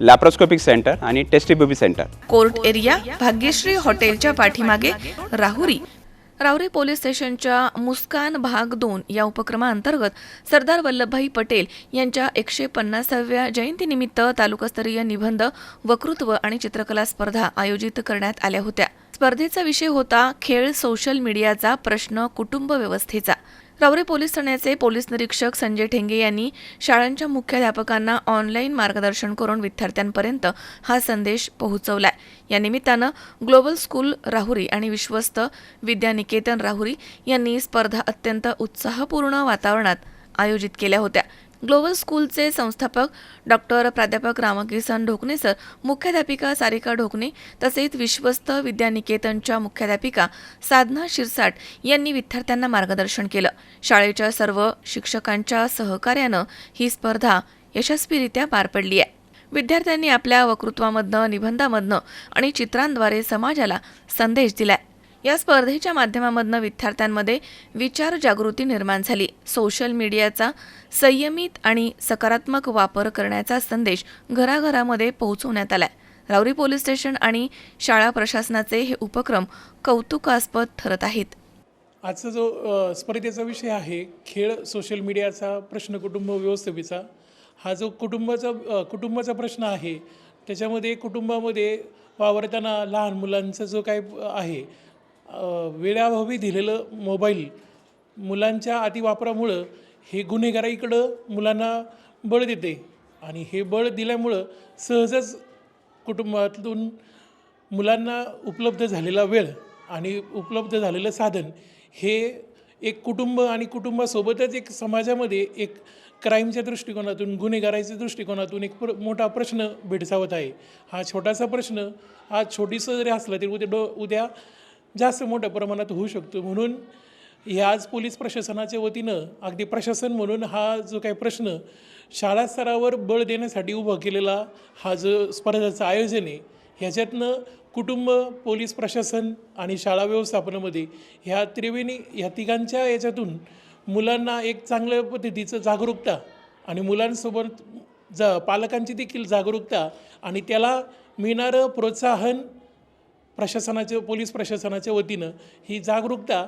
Laparoscopic centre आणि test tube baby centre court area Bhagyashree हॉटेलच्या पाठीमागे राहुरी. राहुरी पोलीस स्टेशनच्या मुस्कान भाग दोन या उपक्रमाअंतर्गत सरदार वल्लभभाई पटेल यांच्या एकशे पन्नासाव्या जयंतीनिमित्त तालुकास्तरीय निबंध वक्तृत्व आणि चित्रकला स्पर्धा आयोजित करण्यात आल्या होत्या. स्पर्धेचा विषय होता खेळ सोशल मीडियाचा प्रश्न कुटुंब व्यवस्थेचा. रावरे पोलीस ठाण्याचे पोलीस निरीक्षक संजय ठेंगे यांनी शाळांच्या मुख्याध्यापकांना ऑनलाईन मार्गदर्शन करून विद्यार्थ्यांपर्यंत हा संदेश पोहोचवला या निमित्तानं ग्लोबल स्कूल राहुरी आणि विश्वस्त विद्यानिकेतन राहुरी यांनी स्पर्धा अत्यंत उत्साहपूर्ण वातावरणात आयोजित केल्या होत्या. ग्लोबल स्कूलचे संस्थापक डॉक्टर प्राध्यापक रामकिसन ढोकणे सर. मुख्याध्यापिका सारिका ढोकणे तसेच विश्वस्त विद्यानिकेतनच्या मुख्याध्यापिका साधना शिरसाट यांनी विद्यार्थ्यांना मार्गदर्शन केलं. शाळेच्या सर्व शिक्षकांच्या सहकार्यानं ही स्पर्धा यशस्वीरित्या पार पडली आहे. विद्यार्थ्यांनी आपल्या वक्तृत्वामधनं निबंधामधनं आणि चित्रांद्वारे समाजाला संदेश दिलाय. या स्पर्धेच्या माध्यमामधनं विद्यार्थ्यांमध्ये विचार जागृती निर्माण झाली. सोशल मीडियाचा संयमित आणि सकारात्मक वापर करण्याचा संदेश घराघरामध्ये पोहोचवण्यात आला राऊरी पोलीस स्टेशन आणि शाळा प्रशासनाचे हे उपक्रम कौतुकास्पद ठरत आहेत. आजचा जो स्पर्धेचा विषय आहे खेळ सोशल मीडियाचा प्रश्न कुटुंब व्यवस्थेचा हा जो कुटुंबाचा कुटुंबाचा प्रश्न आहे त्याच्यामध्ये कुटुंबामध्ये वावरताना लहान मुलांचा जो काय आहे वेळाभावी दिलेलं मोबाईल मुलांच्या अतिवापरामुळं हे गुन्हेगाराईकडं मुलांना बळ देते. आणि हे बळ दिल्यामुळं सहजच कुटुंबातून मुलांना उपलब्ध झालेला वेळ आणि उपलब्ध झालेलं साधन हे एक कुटुंब आणि कुटुंबासोबतच एक समाजामध्ये एक क्राईमच्या दृष्टिकोनातून गुन्हेगाराच्या दृष्टिकोनातून एक प्र मोठा प्रश्न भेडसावत आहे. हा छोटासा प्रश्न हा छोटीसं जरी असला तरी उद्या डो उद्या जास्त मोठ्या प्रमाणात होऊ शकतो. म्हणून ह्या आज पोलीस प्रशासनाच्या वतीनं अगदी प्रशासन म्हणून हा जो काही प्रश्न शाळा स्तरावर बळ देण्यासाठी उभा केलेला हा जो स्पर्धेचं आयोजन आहे ह्याच्यातनं कुटुंब पोलीस प्रशासन आणि शाळा व्यवस्थापनामध्ये ह्या त्रिवेणी ह्या तिघांच्या याच्यातून मुलांना एक चांगल्या पद्धतीचं जागरूकता आणि मुलांसोबत जा पालकांची देखील जागरूकता आणि त्याला मिळणारं प्रोत्साहन प्रशासनाच्या पोलीस प्रशासनाच्या वतीनं ही जागरूकता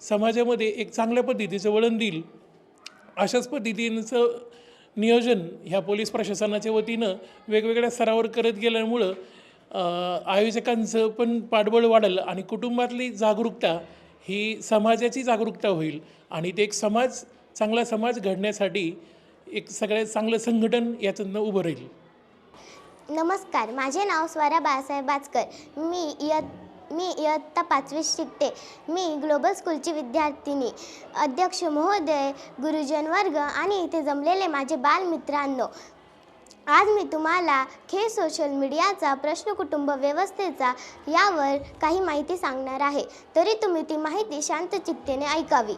समाजामध्ये एक चांगल्या पद्धतीचं वळण देईल. अशाच पद्धतीचं नियोजन ह्या पोलीस प्रशासनाच्या वतीनं वेगवेगळ्या स्तरावर करत गेल्यामुळं आयोजकांचं पण पाठबळ वाढेल आणि कुटुंबातली जागरूकता ही समाजाची जागरूकता होईल आणि ते एक समाज चांगला समाज घडण्यासाठी एक सगळ्यात चांगलं संघटन याच्यातनं उभं राहील. नमस्कार माझे नाव स्वरा बाळासाहेब बाचकर. मी इयत मी इयत्ता पाचवी शिकते. मी ग्लोबल स्कूलची विद्यार्थिनी. अध्यक्ष महोदय गुरुजन वर्ग आणि इथे जमलेले माझे बालमित्रांनो. आज मी तुम्हाला खेळ सोशल मीडियाचा प्रश्न कुटुंब व्यवस्थेचा यावर काही माहिती सांगणार आहे. तरी तुम्ही ती माहिती शांत चित्तेने ऐकावी.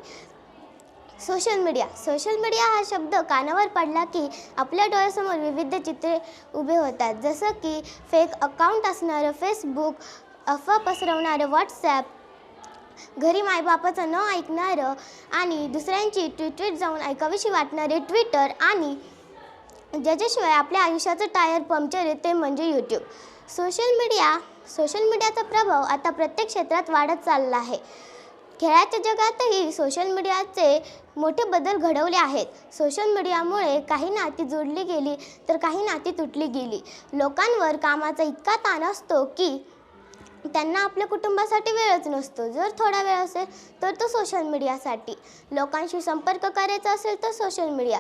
Social media. सोशल मीडिया हा शब्द कानावर पडला की आपल्या डोळ्यासमोर विविध चित्रे उभे होतात. जसं की फेक अकाउंट असणारं फेसबुक अफवा पसरवणारं व्हॉट्सॲप घरी मायबापाचं न ऐकणारं आणि दुसऱ्यांची ट्विट जाऊन ऐकावीशी वाटणारे ट्विटर आणि ज्याच्याशिवाय आपल्या आयुष्याचं टायर पंक्चर आहे ते म्हणजे यूट्यूब सोशल मीडिया सोशल मीडियाचा प्रभाव आता प्रत्येक क्षेत्रात वाढत चालला आहे. खेळाच्या जगातही सोशल मीडियाचे मोठे बदल घडवले आहेत. सोशल मीडियामुळे काही नाती जोडली गेली तर काही नाती तुटली गेली. लोकांवर कामाचा इतका ताण असतो की त्यांना आपल्या कुटुंबासाठी वेळच नसतो. जर थोडा वेळ असेल तर तो सोशल मीडियासाठी लोकांशी संपर्क करायचा असेल तर सोशल मीडिया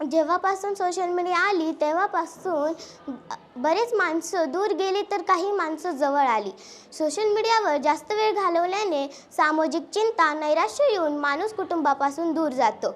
जेव्हापासून सोशल मीडिया आली तेव्हापासून बरेच माणसं दूर गेली तर काही माणसं जवळ आली. सोशल मीडियावर जास्त वेळ घालवल्याने सामाजिक चिंता नैराश्य येऊन माणूस कुटुंबापासून दूर जातो.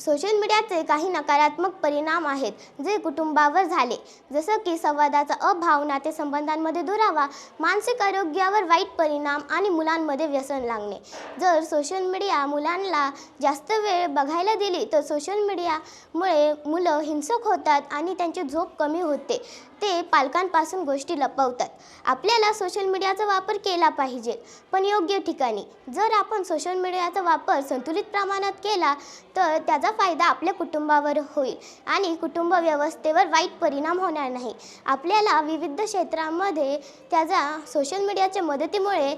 सोशल मीडियाचे काही नकारात्मक परिणाम आहेत जे कुटुंबावर झाले. जसं की संवादाचा अभाव नातेसंबंधांमध्ये दुरावा मानसिक आरोग्यावर वाईट परिणाम आणि मुलांमध्ये व्यसन लागणे. जर सोशल मीडिया मुलांना जास्त वेळ बघायला दिली तर सोशल मीडियामुळे मुलं हिंसक होतात आणि त्यांची झोप कमी होते. ते पालकांपासून गोष्टी लपवतात. आपल्याला सोशल मीडियाचा वापर केला पाहिजे पण योग्य ठिकाणी. जर आपण सोशल मीडियाचा वापर संतुलित प्रमाणात केला तर त्याचा फायदा आपल्या कुटुंबावर होईल आणि कुटुंब व्यवस्थेवर वाईट परिणाम होणार नाही. आपल्याला विविध क्षेत्रामध्ये त्याचा सोशल मीडियाच्या मदतीमुळे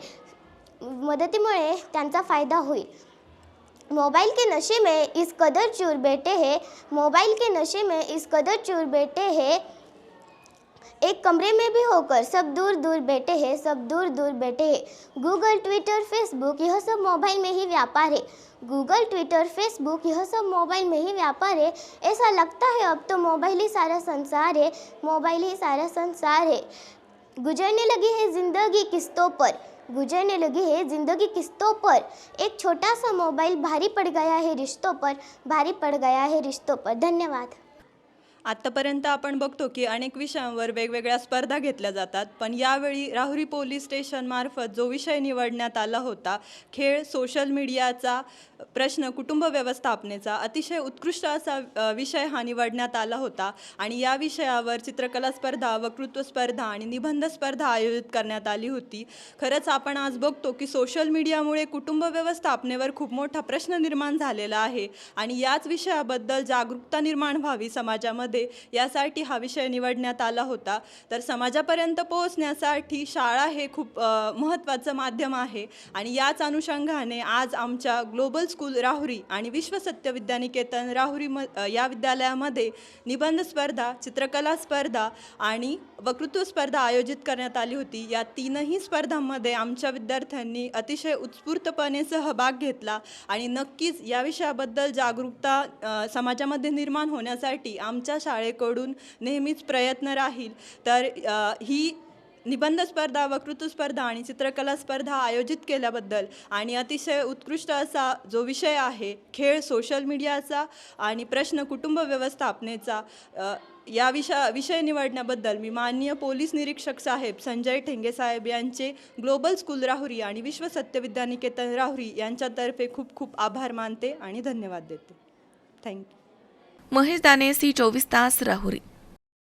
मदतीमुळे त्यांचा फायदा होईल. मोबाइल के नशे में इस कदर चूर बैठे हैं मोबाइल के नशे में इस कदर चूर बैठे हैं। एक कमरे में भी होकर सब दूर दूर बैठे हैं सब दूर दूर बैठे हैं। गूगल ट्विटर फेसबुक यह सब मोबाइल में ही व्यापार है। गूगल ट्विटर फेसबुक यह सब मोबाइल में ही व्यापार है। ऐसा लगता है अब तो मोबाइल ही सारा संसार है मोबाइल ही सारा संसार है। गुजरने लगी है ज़िंदगी किस्तों पर गुजरने लगी है ज़िंदगी किस्तों पर। एक छोटा सा मोबाइल भारी पड़ गया है रिश्तों पर भारी पड़ गया है रिश्तों पर। धन्यवाद। आत्तापर्यंत आपण बघतो की अनेक विषयांवर वेगवेगळ्या स्पर्धा घेतल्या जातात पण यावेळी राहुरी पोलीस स्टेशनमार्फत जो विषय निवडण्यात आला होता खेळ सोशल मीडियाचा प्रश्न कुटुंब व्यवस्थापनेचा अतिशय उत्कृष्ट असा विषय हा निवडण्यात आला होता. आणि या विषयावर चित्रकला स्पर्धा वक्तृत्व स्पर्धा आणि निबंध स्पर्धा आयोजित करण्यात आली होती. खरंच आपण आज बघतो की सोशल मीडियामुळे कुटुंब व्यवस्थापनेवर खूप मोठा प्रश्न निर्माण झालेला आहे. आणि याच विषयाबद्दल जागरूकता निर्माण व्हावी समाजामध्ये यासाठी हा विषय निवडण्यात आला होता. तर समाजापर्यंत पोहोचण्यासाठी शाळा हे खूप महत्त्वाचं माध्यम आहे. आणि याच अनुषंगाने आज आमच्या ग्लोबल स्कूल राहुरी आणि विश्वसत्य विद्यानिकेतन राहुरी म या विद्यालयामध्ये निबंध स्पर्धा चित्रकला स्पर्धा आणि वक्तृत्व स्पर्धा आयोजित करण्यात आली होती. या तीनही स्पर्धांमध्ये आमच्या विद्यार्थ्यांनी अतिशय उत्स्फूर्तपणे सहभाग घेतला आणि नक्कीच या विषयाबद्दल जागरूकता समाजामध्ये निर्माण होण्यासाठी आमच्या शाळेकडून नेहमीच प्रयत्न राहील. तर ही निबंध स्पर्धा वक्तृत्व स्पर्धा आणि चित्रकला स्पर्धा आयोजित केल्याबद्दल आणि अतिशय उत्कृष्ट असा जो विषय आहे खेळ सोशल मीडियाचा आणि प्रश्न कुटुंब व्यवस्थापनेचा या विषय विषय निवडण्याबद्दल मी माननीय पोलीस निरीक्षक साहेब संजय ठेंगे साहेब यांचे ग्लोबल स्कूल राहुरी आणि विश्व सत्यविद्यानिकेतन राहुरी यांच्यातर्फे खूप खूप आभार मानते आणि धन्यवाद देते. थँक्यू. महेश दाने सी चोवीस तास राहुरी